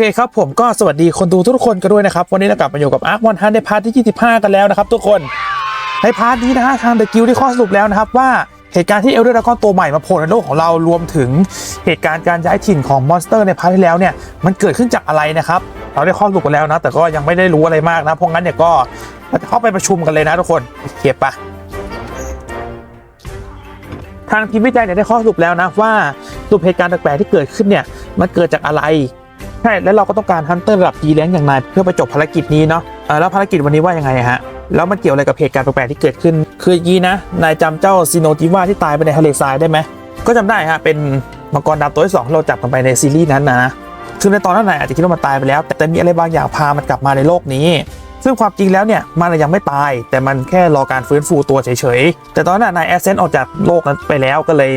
เคครับผมก็สวัสดีคนดูทุกคนกันด้วยนะครับ วันนี้เรากลับมาอยู่กับอาร์ควันฮันในพาร์ทที่ 25 กันแล้วนะครับทุกคนในพาร์ทนี้นะฮะทางเดอะกิลได้ข้อสรุปแล้วนะครับว่าเหตุการณ์ที่เอลเดอร์ดากอนตัวใหม่มาโผล่ในโลกของเรารวมถึงเหตุการณ์การย้ายถิ่นของมอนสเตอร์ในพาร์ทที่แล้วเนี่ยมันเกิดขึ้นจากอะไรนะครับเราได้ข้อสรุปกันแล้วนะ แต่ก็ยังไม่ได้รู้อะไรมากนะเพราะงั้นเนี่ยก็เราจะเข้าไปประชุมกันเลยนะทุกคนโอเคปะทางทีมวิจัยเนี่ยได้ข้อสรุปแล้วนะว่าสรุปเหตุการณ์แปลกๆที่เกิดขึ้นเนี่ยมันเกิดจากอะไร ใช่แล้วเราก็ต้องการฮันเตอร์ระดับ G แรงอย่างนายเพื่อไปจบภารกิจนี้เนาะแล้วภารกิจวันนี้ว่ายังไงฮะแล้วมันเกี่ยวอะไรกับเหตุการณ์แปลกๆที่เกิดขึ้น คือยีนะ นายจำเจ้าซิโนจิว่าที่ตายไปในทะเลทรายได้ไหม ก็จำได้ฮะ เป็นมังกรดำตัวที่สองเราจับกันไปในซีรีส์นั้นนะ คือในตอนนั้นนายอาจจะคิดว่ามันตายไปแล้ว แต่มีอะไรบางอย่างพามันกลับมาในโลกนี้ ซึ่งความจริงแล้วเนี่ยมันยังไม่ตาย แต่มันแค่รอการฟื้นฟูตัวเฉยๆ แต่ตอนนั้นนายแอสเซนต์ออกจากโลกนั้นไปแล้วก็เลย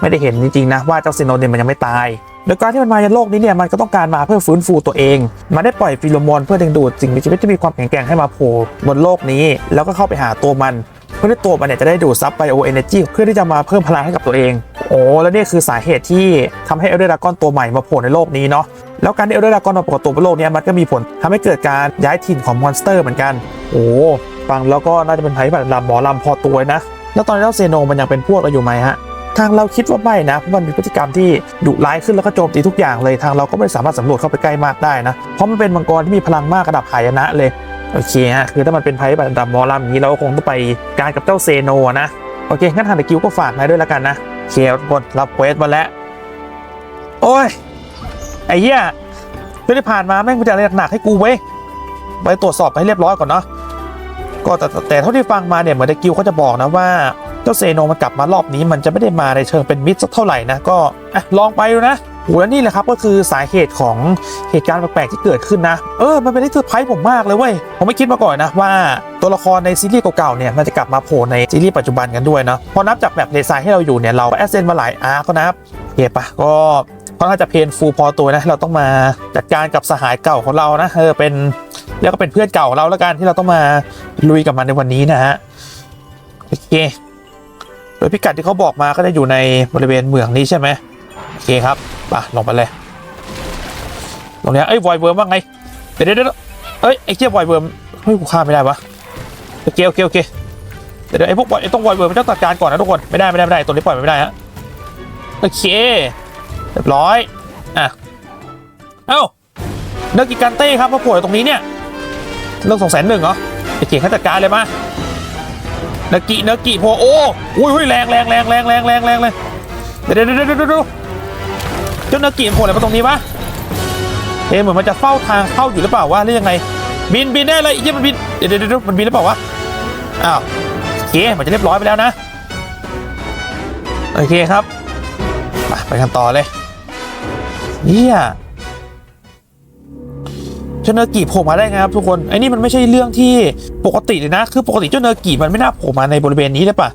ไม่ได้เห็นจริงๆนะว่าเจ้าซิโนเดนมันยังไม่ตาย โดยการที่มันมาในโลกนี้เนี่ยมันก็ต้องการมาเพื่อฟื้นฟูตัวเอง มันได้ปล่อยฟิโลโมนเพื่อดึงดูดสิ่งมีชีวิตที่มีความแข็งแกร่งให้มาโผล่บนโลกนี้ แล้วก็เข้าไปหาตัวมัน เพื่อที่ตัวมันเนี่ยจะได้ดูดซับไบโอเอเนจีเพื่อที่จะมาเพิ่มพลังให้กับตัวเอง โอ้แล้วนี่คือสาเหตุที่ทำให้เอลเดอร์ดากอนตัวใหม่มาโผล่ในโลกนี้เนาะแล้วการที่เอลเดอร์ดากอนมาปรากฏตัวบนโลกเนี้มันก็มีผลทำให้เกิดการย้ายถิ่นของมอนสเตอร์เหมือนกัน โอ้ฟังแล้วก็น่าจะเป็นภัยบัตรลำหมอลำพอตัวนะแล้วตอนนี้เจ้าเซโนมันยังเป็นพวกเราอยู่ไหมฮะ ทางเราคิดว่าไม่นะเพราะมันมีพฤติกรรมที่ดุร้ายขึ้นแล้วก็โจมตีทุกอย่างเลยทางเราก็ไม่สามารถสำรวจเข้าไปใกล้มากได้นะ เพราะมันเป็นมังกรที่มีพลังมากระดับหายนะเลยโอเคฮะคือถ้ามันเป็นไพ่บัตรดำมอลำอย่างนี้เราก็คงต้องไปการกับเจ้าเซโนนะโอเคงั้นทางเดอะกิวก็ฝากนายด้วยแล้วกันนะเคลียร์ทุกคนรับเควสมาแล้วโอ้ยไอ้เหี้ยเรื่องที่ผ่านมาแม่งมีแต่อะไรหนักให้กูเว้ยไปตรวจสอบให้เรียบร้อยก่อนเนาะก็แต่แต่เท่าที่ฟังมาเนี่ยเหมือนเดอะกิวเขาจะบอกนะว่า จ้าเซโนมันกลับมารอบนี้มันจะไม่ได้มาในเชิงเป็นมิตรสักเท่าไหร่นะก็อลองไปดูนะโหแล้วนี่แหละครับก็คือสาเหตุของเหตุการณ์แปลกๆที่เกิดขึ้นนะ เออ มันเป็นที่เซอร์ไพรส์ผมมากเลยเว้ย ผมไม่คิดมาก่อนนะว่าตัวละครในซีรีส์เก่าๆเนี่ยมันจะกลับมาโผล่ในซีรีส์ปัจจุบันกันด้วยเนาะพอนับจากแบบเดซายที่เราอยู่เนี่ยเราแอสเซนมาหลายอาร์ก็นะครับโอเคปะก็ค่อนข้างจะเพนฟูลพอตัวนะเราต้องมาจัดการกับสหายเก่าของเรานะเออเป็นเรียกว่าเป็นเพื่อนเก่าของเราแล้วกันที่เราต้องมาลุยกับมันในวันนี้นะฮะโอเค โดยพิกัดที่เขาบอกมาก็จะอยู่ในบริเวณเมืองนี้ใช่ไหมโอเคครับไปลงไปเลยตรงเนี้ยเอ้ยวอยเวิร์มว่าไงเดี๋ยวเดี๋ยวเด้อ้ยไอ้เจี๊ยวอยเวิร์มเฮ้ยกูฆ่าไม่ได้วะโอเคโอเคโอเคเดี๋ยวไอ้พวกไอ้ต้องวอยเวิร์มมันต้องจัดการก่อนนะทุกคนไม่ได้ไม่ได้ไม่ได้ตัวนี้ปล่อยไม่ได้ฮะโอเคเรียบร้อยอะเอ้าเนอร์กิกันเต้ครับมาโผล่อยู่ตรงนี้เนี่ยเรื่องสองแสนหนึ่งเหรอไอ้เก่งให้จัดการเลยมา เนกิเนกิโพโอ้อุ้ยอุ้ยแรงแรงแรงแรงแรงแรงแรงเลยเดี๋ยวเดี๋ยวเดี๋ยวเดี๋ยวเดี๋ยวเจ้าเนกิโผล่อะไรมาตรงนี้วะเอ๊ะเหมือนมันจะเฝ้าทางเข้าอยู่หรือเปล่าวะหรือยังไง บินบินได้เลยไอ้เหี้ยมันบินเดี๋ยวเดี๋ยวเดี๋ยวมันบินหรือเปล่าวะอ้าวโอเคมันจะเรียบร้อยไปแล้วนะโอเคครับไปไปกันต่อเลยเฮียเจ้าเนอร์กิโผล่มาได้ไงครับทุกคนไอ้นี่มันไม่ใช่เรื่องที่ปกติเลยนะ คือปกติเจ้าเนอร์กิมันไม่น่าโผล่มาในบริเวณนี้เลยปะ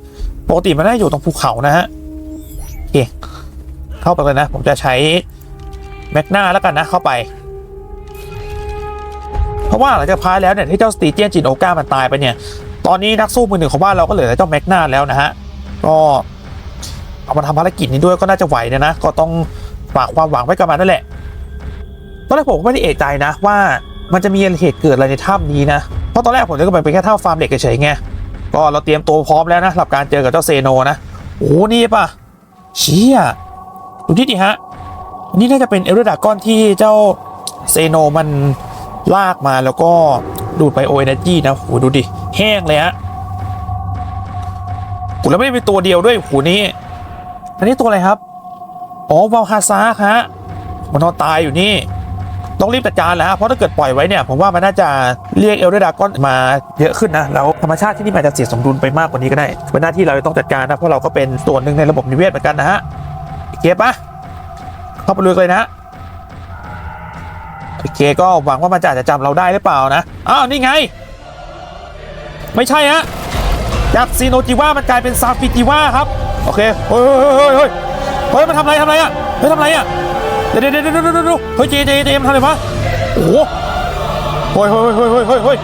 ปกติมันน่าอยู่ตรงภูเขานะฮะโอเคเข้าไปเลยนะ ผมจะใช้แมกนาแล้วกันนะเข้าไป เพราะว่าหลังจากพายแล้วเนี่ยที่เจ้าสตีเจียนจินโอก้ามันตายไปเนี่ยตอนนี้นักสู้มือหนึ่งของบ้านเราก็เหลือแต่เจ้าแมกนาแล้วนะฮะก็เอามาทำภารกิจนี้ด้วยก็น่าจะไหวเนี่ยนะ ก็ต้องฝากความหวังไว้กับมันนั่นแหละ ตอนแรกผมก็ไม่ได้เอะใจนะว่ามันจะมีเหตุเกิดอะไรในถ้ำนี้นะ เพราะตอนแรกผมนึกว่ามันเป็นแค่ถ้ำฟาร์มเหล็กเฉยๆไง ก็เราเตรียมตัวพร้อมแล้วนะสำหรับการเจอกับเจ้าเซโนนะ โอ้โหนี่ป่ะเชี่ยดูที่ดิฮะ นี่น่าจะเป็นเอลเดอร์ดากอนที่เจ้าเซโนมันลากมาแล้วก็ดูดไปโอเอเนจีนะโหดูดิ แห้งเลยฮะโหแล้วไม่ได้เป็นตัวเดียวด้วยโหนี่อันนี้ตัวอะไรครับ อ๋อวาลฮาซาฮะมันนอนตายอยู่นี่ ต้องรีบจัดการแล้ว เพราะถ้าเกิดปล่อยไว้เนี่ยผมว่ามันน่าจะเรียกเอลเดอร์ดากอนมาเยอะขึ้นนะแล้วธรรมชาติที่นี่มันจะเสียสมดุลไปมากกว่านี้ก็ได้เป็นหน้าที่เราต้องจัดการนะเพราะเราก็เป็นส่วนหนึ่งในระบบนิเวศเหมือนกันนะฮะโอเคปะเข้าไปเลยเลยนะโอเคก็หวังว่ามันจะอาจจะจำเราได้หรือเปล่านะอ้าวนี่ไง ไม่ใช่ฮะจากซีโนจิว่ามันกลายเป็นซาฟิจิว่าครับ โอเคเฮ้ยเฮ้ยเฮ้ยเฮ้ยเฮ้ยมันทำอะไรทำอะไรอะเฮ้ยทำอะไรอะ เดี๋ยวเดี๋ยวเดี๋ยวเดี๋ยวเดี๋ยวเฮ้ยเจเจเจมันทำอะไรวะโอ้โหเฮ้ยเฮ้ยเฮ้ยเฮ้ยเฮ้ยเฮ้ย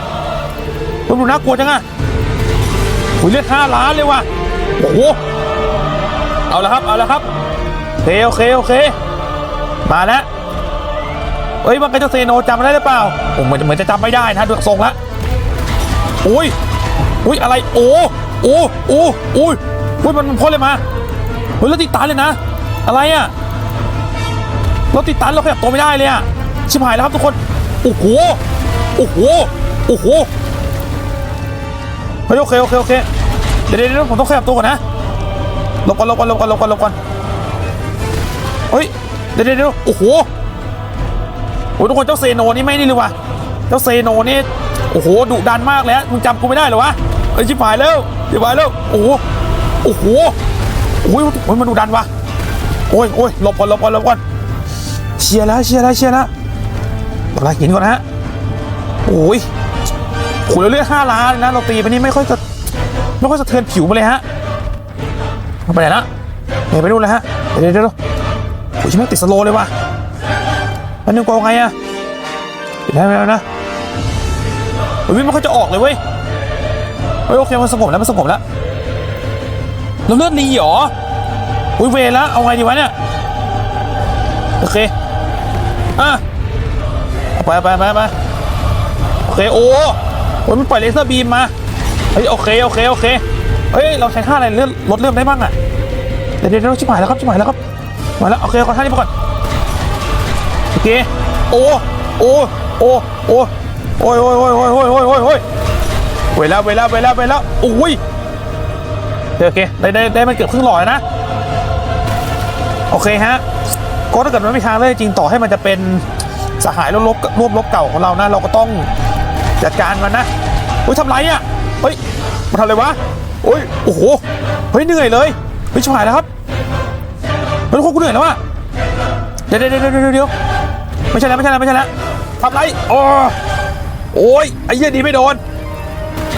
มันดูน่ากลัวจังอะโอ้ยเลือดห้าล้านเลยว่ะโอ้โหเอาละครับเอาละครับโอเคโอเคโอเคมาแล้วเอ้ยมันก็จะเซโนจำได้หรือเปล่าผมเหมือนเหมือนจะจำไม่ได้นะดูทรงละอุ้ยอุ้ยอะไรโอ้โอ้โอ้อุ้ยอุ้ยมันมันพ่นเลยมาเฮ้ยแล้วติดตันเลยนะ อะไรอะ เราติดตันเราขยับตัวไม่ได้เลยอะชิบหายแล้วครับทุกคน โอ้โห โอ้โห โอ้โห เฮ้ยโอเคโอเคโอเค เดี๋ยวเดี๋ยวเดผมต้องขยับตัวก่อนนะลบก่อนลบก่อนลบก่อนลบก่อนลบก่อนเฮ้ย เดี๋ยวเดี๋ยวเดโอ้โห โอ้ทุกคนเจ้าเซโนนี่ไม่นี่เลยว่ะ เจ้าเซโนนี่ โอ้โหดุดันมากเลยฮะมึงจำกูไม่ได้เหรอวะเอ้ยชิบหายแล้วชิบหายแล้ว โอ้โห โอ้โหโอ้ยโอ้ยมันดุดันว่ะโอ้ยโอ้ยหลบก่อนหลบก่อนหลบก่อน เชียร์แล้วเชียร์แล้วเชียร์แล้วหลบลาหินก่อนะฮะโอ้ยโหเราเลือดห้าล้านนะเราตีไปนี่ไม่ค่อยจะไม่ค่อยสะเทือนผิวมาเลยฮะไปไหนละเดี๋ยวไปดูเลยฮะเดี๋ยวเดี๋ยวเดี๋ยวโอ้ยชิบหายติดสโลเลยว่ะมันนึงกองไงอะปิดได้ไหมแล้วนะเฮ้ยมันก็จะออกเลยเว้ยเฮ้ยโอเคมันสงบแล้วมันสงบแล้วแล้วเลือดรีเหรออุ้ยเวแล้วเอาไงดีวะเนี่ยโอเค อะไปไปไปไปโอเคโอ้โอ้ยมันปล่อยเลเซอร์บีมมาเฮ้ยโอเคโอเคโอเคเฮ้ยเราใช้ท่าอะไรเลือดลดเลือดได้บ้างอะเดี๋ยวเดี๋ยวชิบหายแล้วครับชิบหายแล้วครับมาแล้วโอเคขอท่านี้ไปก่อนโอเคโอ้โอ้โอ้โอ้โอ้ยโอ้ยโอ้ยโอ้ยโอ้ยโอ้ยโอ้ยโอ้ยเวลาเวลาเวลาเวลาโอ้ยโอเคได้ได้ได้มันเกือบครึ่งหลอดนะโอเคฮะ ก็ถ้าเกิดมันไม่ทางเลยจริงต่อให้มันจะเป็นสหายร่วมรบร่วมรบเก่าของเรานะ เราก็ต้องจัดการมันนะเฮ้ยทำไรอะเฮ้ยมาทำอะไรวะโอ้ยโอ้โหเฮ้ยเหนื่อยเลยเฮ้ยชิบหายแล้วครับเฮ้ยทุกคนกูเหนื่อยแล้วอะเดี๋ยวเดี๋ยวเดี๋ยวเดี๋ยวเดี๋ยวไม่ใช่แล้วไม่ใช่แล้วไม่ใช่แล้วทำไรโอ้โอ้ยไอ้เหี้ยดีไม่โดน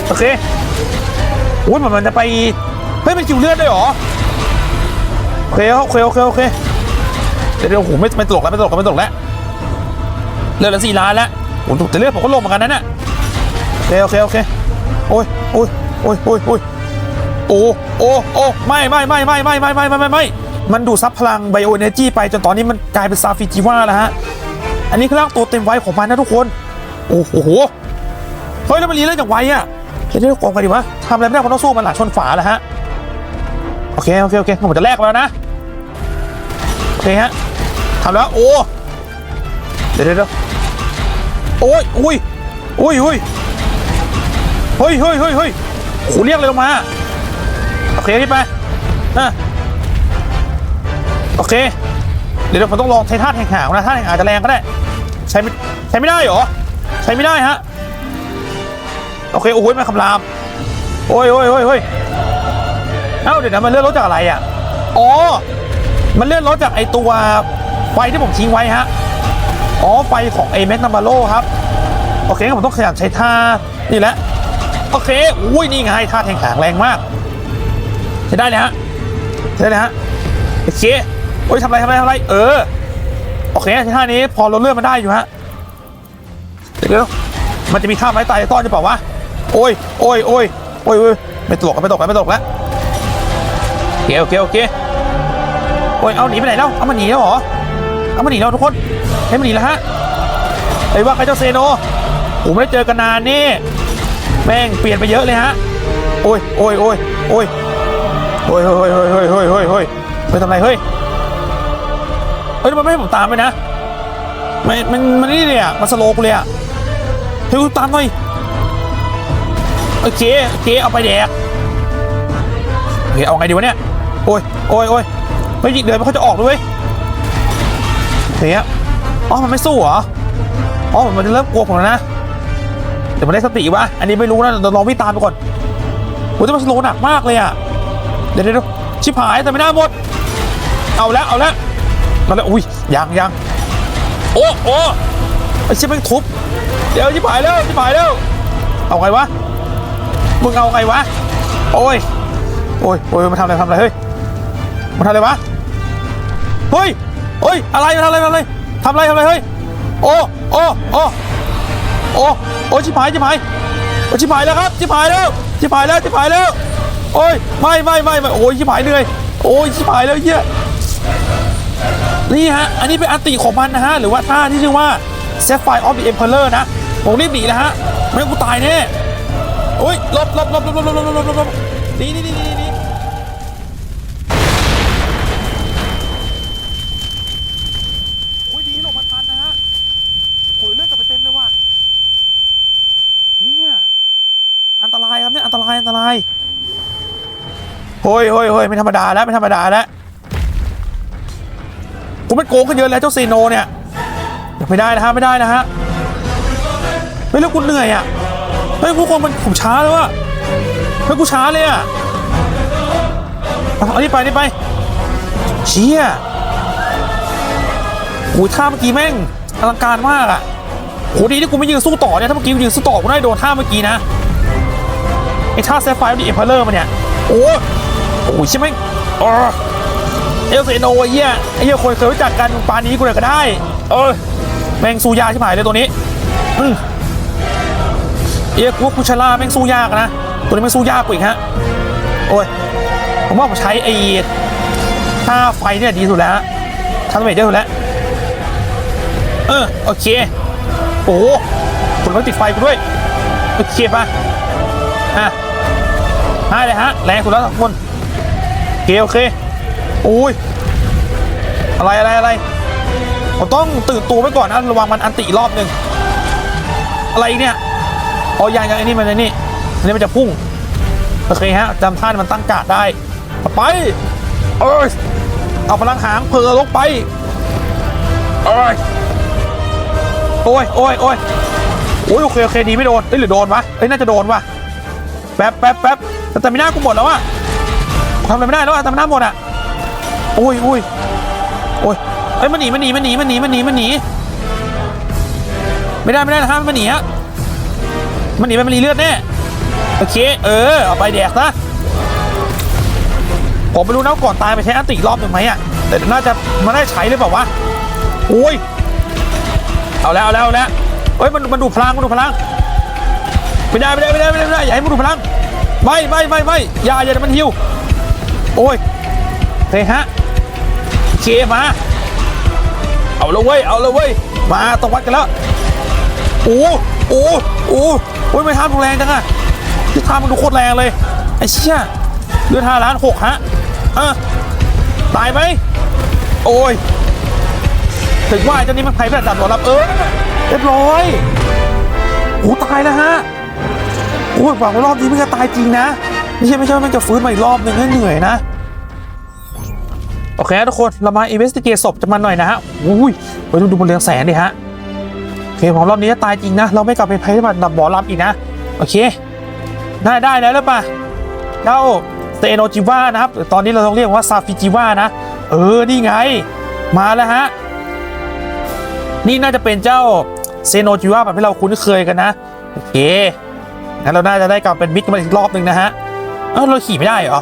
โอเคโอ้ยเหมือนมันจะไปเฮ้ยมันคิวเลือดได้หรอโอเคโอเคโอเคโอเค เดี๋ยวโอ้โหไม่ไม่ตลกแล้วไม่ตลกแล้วไม่ตลกแล้วเลือดละสี่ล้านแล้วโอ้โหแต่เลือดผมก็ลงเหมือนกันนั่นน่ะโอเคโอเคโอเคโอ้ยโอ้ยโอ้ยโอ้ยโอ้ยโอ้โอ้โอ้ไม่ไม่ไม่ไม่ไม่ไม่ไม่ไม่ไม่ไม่มันดูดซับพลังไบโอเนจีไปจนตอนนี้มันกลายเป็นซาฟิจิว่าแล้วฮะอันนี้คือร่างตัวเต็มไวของมันนะทุกคนโอ้โหเฮ้ยแล้วมันรีเล่นจากไวอะจะได้กองกันดีวะทำอะไรไม่ได้เพราะต้องสู้มันหลังชนฝาแล้วฮะโอเคโอเคโอเคผมจะแลกแล้วนะโอเคฮะ ทำแล้ว โอ้ เดี๋ยวเดี๋ยวยโอ้ยอุ้ยอุ้ยอุ้ยเฮ้ยเฮ้ยเฮ้ยเฮ้ยโอ้เรียกเลยลงมา โอเคพี่ไปนะโอเค เดี๋ยวผมต้องลองใช้ท่าแทงหางนะท่าแทงหางจะแรงก็ได้ ใช้ไม่ใช้ไม่ได้เหรอ ใช้ไม่ได้ฮะ โอเค โอ้ยมาคำราม โอ้ยโอ้ยโอ้ยโอ้ยเอ้าเดี๋ยวนะมันเลื่อนรถจากอะไรอะ อ๋อ มันเลื่อนรถจากไอตัว ไฟที่ผมทิ้งไว้ฮะอ๋อไฟของไอแม็กนัมบาโลครับ โอเคผมต้องขยันใช้ท่านี่แหละ โอเคอุ้ยนี่ไงท่าแทงหางแรงมาก ใช้ได้เลยฮะใช้ได้เลยฮะโอเคโอ้ยทำอะไรทำอะไรทำอะไรเออโอเคท่านี้พอลดเลือดมันได้อยู่ฮะเดี๋ยวมันจะมีท่าไม้ตายต้อนจะเปล่าวะโอ้ยโอ้ยโอ้ยโอ้ยโอ้ยไม่ตกแล้วไม่ตกแล้วไม่ตกแล้วโอเคโอเคโอเคโอ้ยเอาหนีไปไหนแล้วเอามันหนีแล้วเหรอ เอามันหนีแล้วทุกคนให้มันหนีแล้วฮะไอ้ว่าใครเจ้าเซโนผมไม่ได้เจอกันนานนี่แม่งเปลี่ยนไปเยอะเลยฮะโอ้ยโอ้ยโอ้ยโอ้ยโอ้ยเฮ้ยเฮ้ยเฮ้ยเฮ้ยเฮ้ยเฮ้ยเฮ้ยทำไรเฮ้ยเฮ้ยมันไม่ให้ผมตามไปนะมันมันมันนี่เลยอะมันสโลกูเลยอะเฮ้ยกูตามหน่อยโอเคโอเคเอาไปแดกโอเคเอาไงดีวะเนี่ยโอ้ยโอ้ยโอ้ยไม่ยิงเดินไม่ค่อยจะออกด้วย เฮ้ยอ๋อมันไม่สู้เหรออ๋อมันจะเริ่มกลัวผมแล้วนะเดี๋ยวมันได้สติวะอันนี้ไม่รู้นะเดี๋ยวลองวิ่งตามไปก่อนโอ้ยแต่มันสโลหนักมากเลยอะเดี๋ยวเดี๋ยวชิบหายแต่ไม่น่าหมด เอาแล้วเอาแล้วมาแล้วอุ้ยยังยังโอ้โอ้ไอ้ชิบแม่ทุบเดี๋ยวชิบหายแล้วชิบหายแล้วเอาไงวะมึงเอาไงวะโอ้ยโอ้ยโอ้ยมาทำอะไรทำอะไรเฮ้ยมาทำอะไรวะเฮ้ย เฮ้ยอะไรทำอะไรทำอะไรทำอะไรทำอะไรเฮ้ยโอ้โอ้โอ้โอ้โอ้ชิบหายชิบหายโอ้ชิบหายแล้วครับชิบหายแล้วชิบหายแล้วชิบหายแล้วโอ้ยไม่ไม่ไม่ไม่โอ้ยชิบหายเหนื่อยโอ้ยชิบหายแล้วเหี้ยนี่ฮะอันนี้เป็นอันติของมันนะฮะหรือว่าท่าที่ชื่อว่าเซฟไฟออฟเดอะเอ็มเพลเลอร์นะผมรีบหนีนะฮะไม่งั้นกูตายแน่โอ้ยหลบหลบหลบหลบหลบหลบหลบหลบหลบหลบหนีหนีหนีหนีหนีโอ้ยดีหลบมันทันนะฮะโอ้ยเลือดกลับไปเต็มเลยว่ะเนี่ยอันตรายครับเนี่ยอันตรายอันตราย โฮ้ยโฮ้ยโฮ้ยไม่ธรรมดาแล้วไม่ธรรมดาแล้วกูไม่โกงกันเยอะแล้วเจ้าซีโนเนี่ยไม่ได้นะฮะไม่ได้นะฮะเฮ้ยแล้วกูเหนื่อยอะเฮ้ยพวกคนมันผมช้าแล้วอะเฮ้ยกูช้าเลยอะเอาอานี่ไปนี่ไปเชี่ยโอ้ยท่าเมื่อกี้แม่งอลังการมากอะโหดีที่กูไม่ยืนสู้ต่อเนี่ยถ้าเมื่อกี้กูยืนสู้ต่อกูน่าจะโดนท่าเมื่อกี้นะไอ้ท่าเซฟไฟล์ดิเอ็มพลเลอร์มันเนี่ยโอ้ โอ้ยใช่ไหมอ๋อเอลเซโนไอ้เหี้ยไอ้เหี้ยคนเคยรู้จักกันปานี้กูเลยก็ได้ เออแม่งสู้ยากที่หายเลยตัวนี้อืมเอ้ยกูว่าคุชล่าแม่งสู้ยากนะ ตัวนี้แม่งสู้ยากกว่าอีกฮะ โอ้ย ผมว่าผมใช้ไอ้ท่าไฟเนี่ยดีสุดแล้วท่าเมจได้สุดแล้ว เออโอเค โอ้คุณก็ติดไฟกูด้วย โอเคป่ะ อะให้เลยฮะ แรงสุดแล้วทุกคน เคโอเคโอ้ยอะไรอะไรอะไรผมต้องตื่นตัวไว้ก่อนนะระวังมันอันติอีรอบหนึ่งอะไรเนี่ยอ๋อยังยังไอ้นี่มันไอ้นี่อันนี้มันจะพุ่งโอเคฮะจำท่ามันตั้งกาดได้ไปเอ้ยเอาพลังหางเพอลงไปเอ้ยโอ้ยโอ้ยโอ้ยโอ้ยโอเคโอเคดีไม่โดนเอ้ยหรือโดนวะเอ้ยน่าจะโดนวะแป๊บแป๊บแป๊บแต่แต่ไม่น่ากูหมดแล้วอะ ทำอะไรไม่ได้แล้วอะแต่ไม่น่าหมดอะโอ้ยโอ้ยโอ้ยเอ้ยมันหนีมันหนีมันหนีมันหนีมันหนีมันหนีไม่ได้ไม่ได้นะฮะมันหนีฮะมันหนีไปมันรีเลือดแน่โอเคเออเอาไปแดกนะผมไม่รู้นะก่อนตายไปใช้อันติรอบหนึ่งไหมอะแต่น่าจะมันได้ใช้หรือเปล่าวะโอ้ยเอาแล้วเอาแล้วเอาแล้วเฮ้ยมันมันดูพลังมันดูพลังไม่ได้ไม่ได้ไม่ได้ไม่ได้ไม่ได้อย่าให้มันดูพลังไม่ไม่ไม่ไม่อย่าอย่ามันหิว โอ้ยเฮ้ยฮะโอเคมา เอาละเว้ย เอาละเว้ย มาต้องวัดกันแล้ว โอ้โอ้โอ้โอ้ยไม่ท่ามันแรงจังอะที่ท่ามันดูโคตรแรงเลย ไอ้เชี่ยเลือดห้าล้านหกฮะอะตายไหม โอ้ย ถึงว่าไอ้เจ้านี้มันไพ่แบบดับหัวรับเออเรียบร้อยโอ้ตายแล้วฮะ โอ้ยหวังว่ารอบนี้มันจะตายจริงนะ ไม่ใช่ไม่ใช่มันจะฟื้นมาอีกรอบหนึ่งให้เหนื่อยนะ โอเคทุกคน เรามาอินเวสติเกตศพจะมันหน่อยนะฮะอุ้ยไปดูดูบนเรืองแสงดิฮะ โอเคผมรอบนี้จะตายจริงนะ เราไม่กลับไปแพ้บัตดับหมอลำอีกนะ โอเค ได้ได้แล้วหรือปล่าเจ้าเซโนจิวานะครับ ตอนนี้เราต้องเรียกว่าซาฟิจิวานะ เออ นี่ไง มาแล้วฮะ นี่น่าจะเป็นเจ้าเซโนจิวาแบบที่เราคุ้นเคยกันนะ โอเคงั้นเราน่าจะได้กลับเป็นมิตรกันอีกรอบหนึ่งนะฮะ เอ้าเราขี่ไม่ได้เหรอ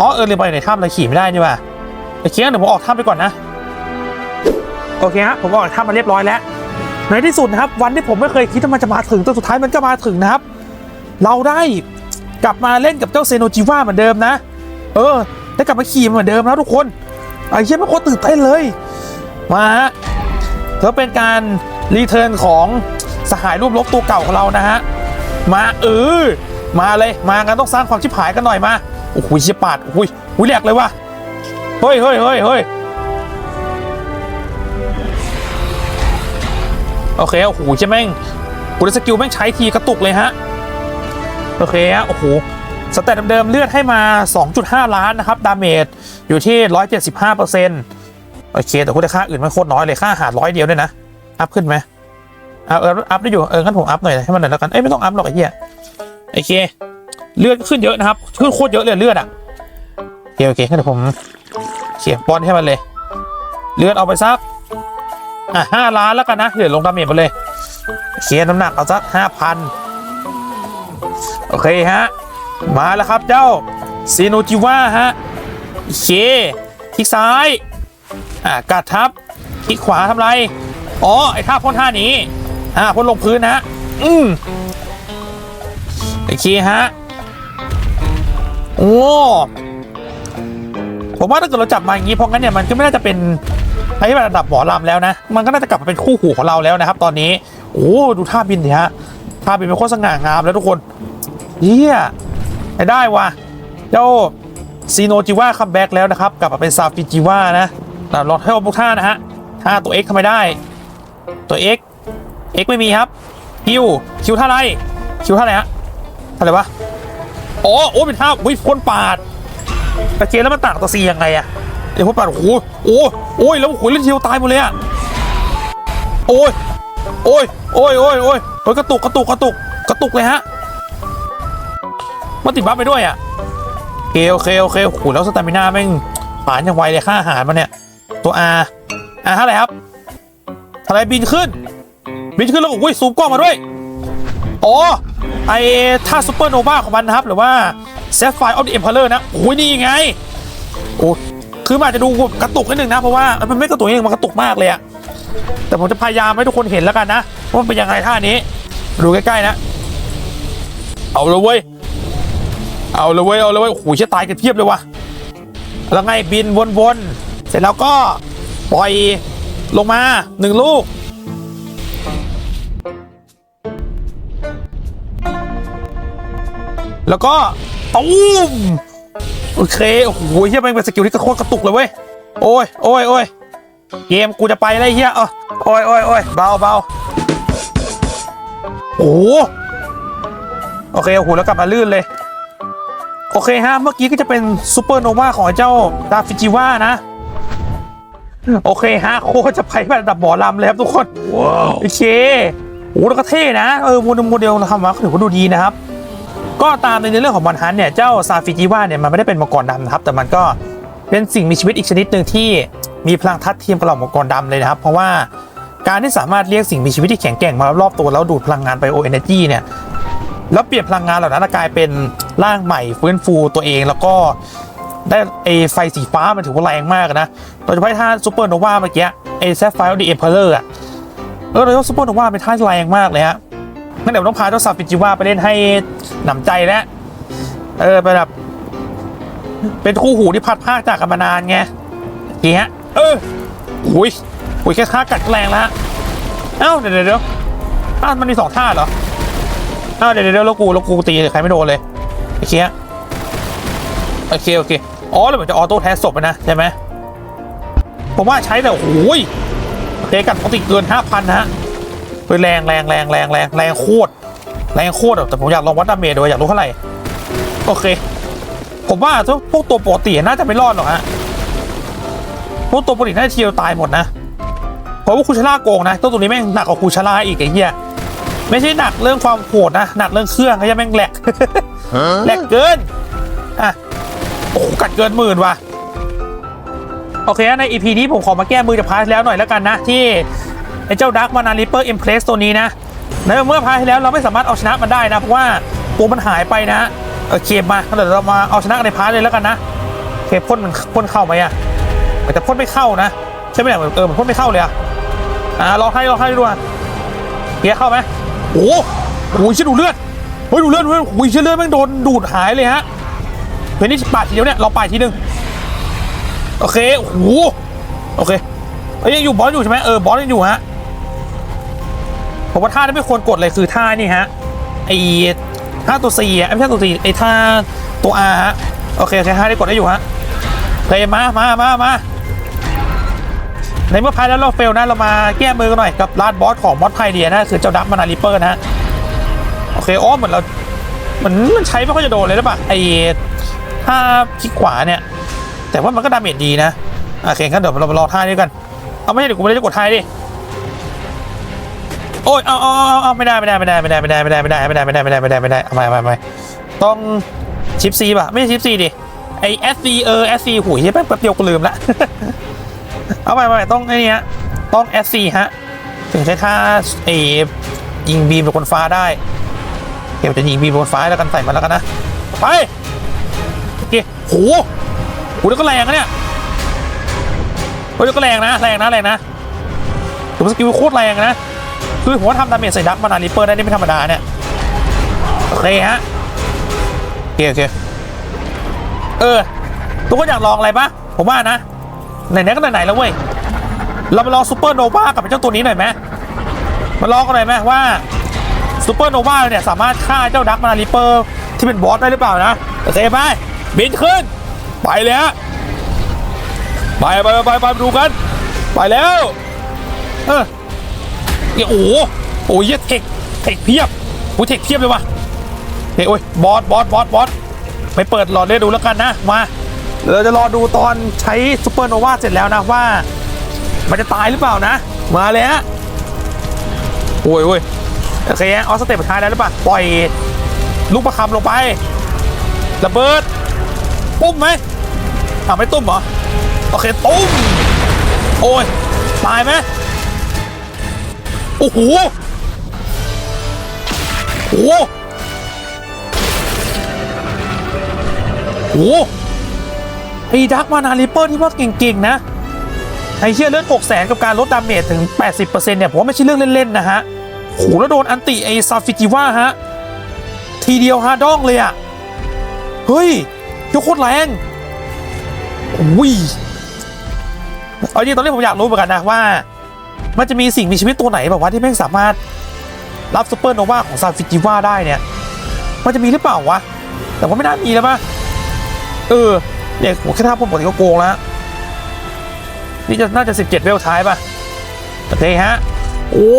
อ๋อเออเลยไปในถ้ำเราขี่ไม่ได้นี่ว่าโอเคงั้นเดี๋ยวผมออกถ้ำไปก่อนนะ โอเคฮะผมออกถ้ำมาเรียบร้อยแล้ว ในที่สุดนะครับ วันที่ผมไม่เคยคิดว่ามันจะมาถึงแต่สุดท้ายมันก็มาถึงนะครับ เราได้กลับมาเล่นกับเจ้าเซโนจิวาเหมือนเดิมนะ เออ ได้กลับมาขี่เหมือนเดิมแล้วทุกคนไอ้เชี่ยมันโคตรตื่นเต้นเลย มาฮะถือเป็นการรีเทิร์นของสหายรูปลบตัวเก่าของเรานะฮะ มาเออ มาเลยมางั้นต้องสร้างความชิบหายกันหน่อยมาโอ้โหเชี่ยปาดโอ้โหหุยแหลกเลยว่ะเฮ้ยเฮ้ยเฮ้ยเฮ้ยโอเคโอ้โหใช่แม่งกูได้สกิลแม่งใช้ทีกระตุกเลยฮะโอเคฮะโอ้โหสเตตเดิมเลือดให้มา 2.5 ล้านนะครับ ดาเมจอยู่ที่ 175%โอเค แต่คุณได้ค่าอื่นไม่โคตรน้อยเลย ค่าอาหารร้อยเดียวด้วยนะ อัพขึ้นไหมเอาเอออัพได้อยู่ เอองั้นผมอัพหน่อยให้มันหน่อยแล้วกัน เอ้ยไม่ต้องอัพหรอกไอ้เหี้ย โอเค เลือดขึ้นเยอะนะครับขึ้นโคตรเยอะเลยเลือดอะโอเคโอเคงั้นเดี๋ยวผมเขียนบอลให้มันเลย เลือดเอาไปสักอะห้าล้านแล้วกันนะเดี๋ยวลงดาเมจไปเลยเขียนน้ำหนักเอาสักห้าพันโอเคฮะ มาแล้วครับเจ้าซีโนจิว่าฮะโอเคคลิกซ้ายอะกัดทับคลิกขวาทำไร อ๋อ ไอ้ท่าพ่นท่านี้อ่าพ่นลงพื้นนะฮะอืม เคฮะ โอ้ผมว่าถ้าเกิดเราจับมาอย่างนี้เพราะงั้นเนี่ยมันก็ไม่น่าจะเป็นไอ้ระดับหมอลำแล้วนะ มันก็น่าจะกลับมาเป็นคู่หูของเราแล้วนะครับ ตอนนี้ โอ้ดูท่าบินดิฮะท่าบินเป็นโคตรสง่างามแล้วทุกคนเฮียได้ได้ว่ะเจ้าซีโนจิว่าคัมแบ็กแล้วนะครับ กลับมาเป็นซาฟิจิว่านะแต่ลองให้พวกท่านะฮะท่าตัว X ทำไมได้ ตัว X X ไม่มีครับคิวคิวท่าอะไรคิวท่าไรฮะ อะไรวะ อ๋อ โอ้เป็นท่าวิพ่นปาดต่เจนแล้วมันต่างตัวซียังไงอะเดี๋ยวพ่นปาดโอ้โหโอ้โอ้ยแล้วโอ้โหเล่นเทียวตายหมดเลยอะโอ้ย โอ้ย โอ้ย โอ้ย โอ้ยโอ้ยกระตุก กระตุก กระตุก กระตุกเลยฮะ มันติดบัฟไปด้วยอะเคโอเคโอเคโอ้โหแล้วสตามิน่าแม่งผ่านอย่างไวเลยค่าอาหารมันเนี่ย ตัว R R เท่าไหร่ครับท่าไรบินขึ้น บินขึ้นแล้วก็อุ้ยซูมกล้องมาด้วย อ๋อ ไอท่าซูเปอร์โนวาของมันนะครับ หรือว่าเซฟไฟออฟเดอะเอ็มเพลเลอร์นะโอ้ยนี่ไงโอ้คือมันอาจจะดูกระตุกนิดนึงนะ เพราะว่ามันไม่กระตุกนิดนึงมันกระตุกมากเลยอะแต่ผมจะพยายามให้ทุกคนเห็นแล้วกันนะว่ามันเป็นยังไงท่านี้ ดูใกล้ๆนะ เอาเลยเว้ยเอาเลยเว้ยเอาเลยเว้ยโอ้โหจะตายกันเพียบเลยว่ะแล้วไงบินวนๆเสร็จแล้วก็ปล่อยลงมาหนึ่งลูก แล้วก็ตูมโอเค โอ้โหเฮียแม่งเป็นสกิลที่กระโคตรกระตุกเลยเว้ย โอ้ยโอ้ยโอ้ยเกมกูจะไปแล้วไอ้เฮียเออโอ้ยโอ้ยโอ้ยเบาเบาโอ้โโอเคโอ้โหแล้วกลับมาลื่นเลย โอเคฮะ เมื่อกี้ก็จะเป็นซูเปอร์โนวาของเจ้าดาฟิจิว่านะ โอเคฮะ โคจะไปแบบระดับหมอลำเลยครับทุกคน ว้าว โอเคโอ้แล้วก็เท่นะ เออโมเดลโมเดลเราทำมาถือว่าดูดีนะครับ ก็ตามในเรื่องของมอนฮันเนี่ยเจ้าซาฟิจิว่าเนี่ยมันไม่ได้เป็นมังกรดำนะครับแต่มันก็เป็นสิ่งมีชีวิตอีกชนิดหนึ่งที่มีพลังทัดเทียมกับเหล่ามังกรดำเลยนะครับ เพราะว่าการที่สามารถเรียกสิ่งมีชีวิตที่แข็งแกร่งมารอบตัวแล้วดูดพลังงานไบโอเอเนจีเนี่ยแล้วเปลี่ยนพลังงานเหล่านั้นกลายเป็นร่างใหม่ฟื้นฟูตัวเองแล้วก็ได้ไอไฟสีฟ้ามันถือว่าแรงมากนะโดยเฉพาะท่าซูเปอร์โนวาเมื่อกี้ไอแซฟไฟร์ดีเอ็มเพลเลอร์อะเออโดยเฉพาะซูเปอร์โนวาเป็นท่าที่แรงมากเลยฮะ งั้นเดี๋ยวต้องพาเจ้าซาฟิจิว่าไปเล่นให้หนำใจแล้วเออเป็นแบบเป็นคู่หูที่พัดภาคจากกันมานานไงเงี้ยเออหุยหุยแค่ท่ากัดแรงแล้วฮะเอ้าเดี๋ยวเดี๋ยวเดี๋ยวอ้าวมันมีสองท่าเหรออ้าวเดี๋ยวเดี๋ยวแล้วกูแล้วกูตีใครไม่โดนเลยไอ้เคียโอเคโอเคอ๋อแล้วเหมือนจะออโต้แทสศพนะใช่ไหมผมว่าใช้แต่โอ้ยเทกัดปกติเกินห้าพันนะฮะ เฮ้ยแรงแรงแรงแรงแรงแรงโคตรแรงโคตรอะแต่ผมอยากลองวัดดาเมจด้วยอยากรู้เท่าไหร่โอเค ผมว่าพวกตัวปกติน่าจะไม่รอดหรอกฮะพวกตัวปกติน่าจะเทียวตายหมดนะเพราะว่าคูชาร่าโกงนะตัวตัวนี้แม่งหนักกว่าคูชาร่าอีกไอ้เหี้ยไม่ใช่หนักเรื่องความโหดนะหนักเรื่องเครื่องไอ้เหี้ยแม่งแหลกแหลกเกินอะโอ้หกัดเกินหมื่นว่ะโอเคใน EP นี้ผมขอมาแก้มือจากพาร์ทแล้วหน่อยแล้วกันนะที่ ไอ้เจ้าดักมานาริเปอร์เอ็มเพลสตัวนี้นะในเมื่อพาร์ทที่แล้วเราไม่สามารถเอาชนะมันได้นะเพราะว่าตัวมันหายไปนะโอเคมาเดี๋ยวเรามาเอาชนะในพาร์ทเลยแล้วกันนะเคพ่นมันพ่นเข้าไหมอะมันจะพ่นไม่เข้านะใช่ไหมเนี่ยเออมันพ่นไม่เข้าเลยอะอ่าลองให้ลองให้ดูอะเกียร์เข้าไหมโอ้โหโอ้ยเชื่อดูเลือดเฮ้ยดูเลือดดูเลือดโอ้ยเชื่อเลือดแม่งโดนดูดหายเลยฮะเฮ้ยนี่ปาดทีเดียวเนี่ยเราปาดทีนึงโอเคโอ้โหโอเคเอ้ยยังอยู่บอสอยู่ใช่ไหมเออบอสยังอยู่ฮะ ผมว่าท่าที่ไม่ควรกดเลยคือท่านี่ฮะไอท่าตัว C อะไม่ใช่ตัว C ไอท่าตัว R ฮะโอเคโอเคท่าที่กดได้อยู่ฮะเพลย์มามามามาในเมื่อพายแล้วเราเฟลนะเรามาแก้มือกันหน่อยกับลาดบอสของมอสไพเดียนะคือเจ้าดับมานาริเปอร์นะฮะโอเคอ๋อเหมือนเราเหมือนมันใช้ไม่ค่อยจะโดนเลยหรือเปล่าไอท่าคลิกขวาเนี่ย แต่ว่ามันก็ดาเมจดีนะโอเคงั้นเดี๋ยวเรารอท่านี้กันเอาไม่ใช่เดี๋ยวกูไม่ได้จะกดท่าดิ โอ้ยเอาเอาเอาเอาไม่ได้ไม่ได้ไม่ได้ไม่ได้ไม่ได้ไม่ได้ไม่ได้ไม่ได้ไม่ได้ไม่ได้ไม่ได้ไม่ได้เอาไปเอาไปเอาไปต้องชิปซีป่ะไม่ใช่ชิปซีดิไอเอสซีเออเอสซีหุยแป๊บแป๊บเดียวกูลืมละเอาไปไปต้องไอ้นี่ฮะต้องเอสซีฮะถึงใช้ท่าเอยิงบีมบนฟ้าได้เดี๋ยวจะยิงบีมบนฟ้าแล้วกันใส่มาแล้วกันนะไปโอเคโหโหแล้วก็แรงนะเนี่ยโหแล้วก็แรงนะแรงนะแรงนะถือว่าสกิลโคตรแรงนะ คือผมว่าทำดาเมจใส่ดักมานาริเปอร์ได้นี่ไม่ธรรมดาเนี่ยโอเคฮะโอเคโอเคเออ ทุกคนอยากลองอะไรปะผมว่านะ ไหนๆก็ไหนๆแล้วเว้ย เรามาลองซูเปอร์โนวากับเจ้าตัวนี้หน่อยไหมมาลองกันหน่อยไหมว่าซูเปอร์โนวาเนี่ยสามารถฆ่าเจ้าดักมานาริเปอร์ที่เป็นบอสได้หรือเปล่านะโอเคไปบินขึ้น ไปเลยฮะไปไปไปไปดูกัน ไปแล้ว เออ เนี่ยโอ้โหโอ้ยเหี้ยเทคเทคเพียบโอ้เทคเพียบเลยว่ะเฮ้ยโอ้ยบอสบอสบอสบอสไปเปิดหลอดเล่นดูแล้วกันนะมาเราจะรอดูตอนใช้ซูเปอร์โนวาเสร็จแล้วนะว่า มันจะตายหรือเปล่านะ มาเลยฮะโอ้ยโอ้ยโอเคฮะเอาสเต็ปท้ายแล้วหรือเปล่าปล่อยลูกประคำลงไประเบิดปุ้มไหมอ่าไม่ตุ้มเหรอ โอเคตุ้ม โอ้ย ตายไหม อ้โหโอ้โหโอ้โหไอ้ดักมานาริเปอร์ที่ว่าเก่งๆนะไอ้เชี่ยเลือด6แสนกับการลดดาเมจถึง 80%เนี่ยผมว่าไม่ใช่เรื่องเล่นๆนะฮะโหแล้วโดนอันติไอซาฟิจิว่าฮะ ทีเดียวฮาดองเลยอะเฮ้ยยกโคตรแรงอุ้ยเอาจริงตอนนี้ผมอยากรู้เหมือนกันนะว่า มันจะมีสิ่งมีชีวิตตัวไหนแบบว่าที่แม่งสามารถรับซูเปอร์โนวาของซาฟิจิว่าได้เนี่ย มันจะมีหรือเปล่าวะ แต่ว่าไม่น่ามีแล้วปะเออเนี่ยผมแค่ท่าผมปกติก็โกงแล้ว นี่จะน่าจะ 17 เวลท้ายปะโอเคฮะ โอ้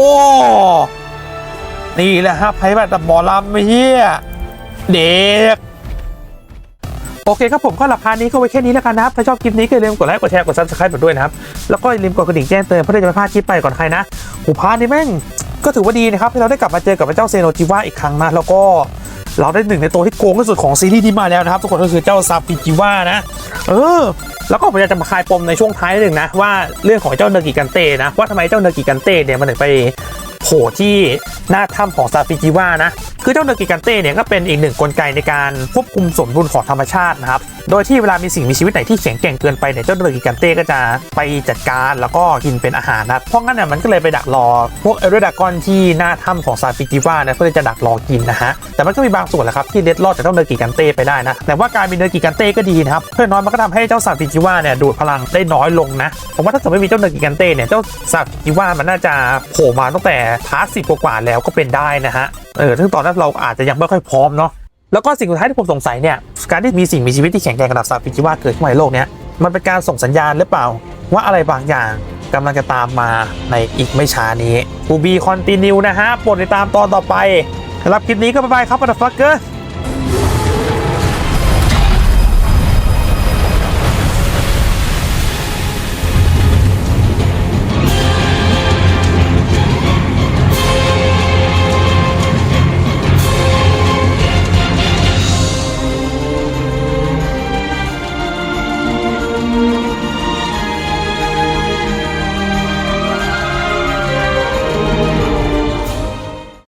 นี่แหละฮะไพ่แบบหมอลำไม่เฮียเด็ก โอเคครับผมก็หลับพาร์ทนี้ก็ไว้แค่นี้แล้วกันนะครับ ถ้าชอบคลิปนี้ก็อย่าลืมกดไลค์กดแชร์กดซับสไครป์ด้วยนะครับ แล้วก็อย่าลืมกดกระดิ่งแจ้งเตือนเพื่อที่จะไม่พลาดคลิปไปก่อนใครนะหูพาร์ทนี้แม่งก็ถือว่าดีนะครับที่เราได้กลับมาเจอกับเจ้าเซโนจิวะอีกครั้งนะแล้วก็เราได้หนึ่งในตัวที่โกงที่สุดของซีรีส์นี้มาแล้วนะครับทุกคนก็คือเจ้าซาฟิจิวะนะเออแล้วก็ผมอยากจะมาคลายปมในช่วงท้ายนิดหนึ่งนะว่าเรื่องของเจ้าเนกิกันเต้นะว่าทำไมเจ้าเนกิกันเต้เนี่ยมันถึงไป โผล่ที่หน้าถ้ำของซาฟิจิวะนะคือเจ้าเนกิกันเต้เนี่ยก็เป็นอีกหนึ่งกลไกในการควบคุมสมดุลของธรรมชาตินะครับ โดยที่เวลามีสิ่งมีชีวิตไหนที่แข็งแกร่งเกินไปเนี่ยเจ้าเนกิกันเต้ก็จะไปจัดการแล้วก็กินเป็นอาหารนะเพราะงั้นเนี่ยมันก็เลยไปดักรอ พวกเอเรดากอนที่หน้าถ้ำของซาฟิจิวะนะเพื่อจะดักรอกินนะฮะแต่มันก็มีบางส่วนแหละครับที่เล็ดรอดจากเจ้าเนกิกันเต้ไปได้นะแต่ว่าการมีเนกิกันเต้ก็ดีนะครับเพื่อนน้อยมันก็ทำให้เจ้าซาฟิจิวะเนี่ยดูดพลังได้น้อยลงนะผมว่าถ้าเกิดไม่มีเจ้าเนกิกันเต้เนี่ยเจ้าซาฟิจิวะมันน่าจะโผล่มาตั้งแต่พาร์ทสิบกว่าแล้วก็เป็นได้นะฮะเออซึ่งตอนนั้นเราอาจจะยังไม่ค่อยพร้อมเนาะแล้วก็สิ่งสุดท้ายที่ผมสงสัยเนี่ยการที่มีสิ่งมีชีวิตที่แข็งแกร่งระดับซาฟิจิว่าเกิดขึ้นในโลกเนี้ยมันเป็นการส่งสัญญาณหรือเปล่า ว่าอะไรบางอย่างกำลังจะตามมาในอีกไม่ช้านี้บูบีคอนติเนียนะฮะโปรดติดตามตอนต่อไปสำหรับคลิปนี้ก็บายบายครับปัตฟักเกอร์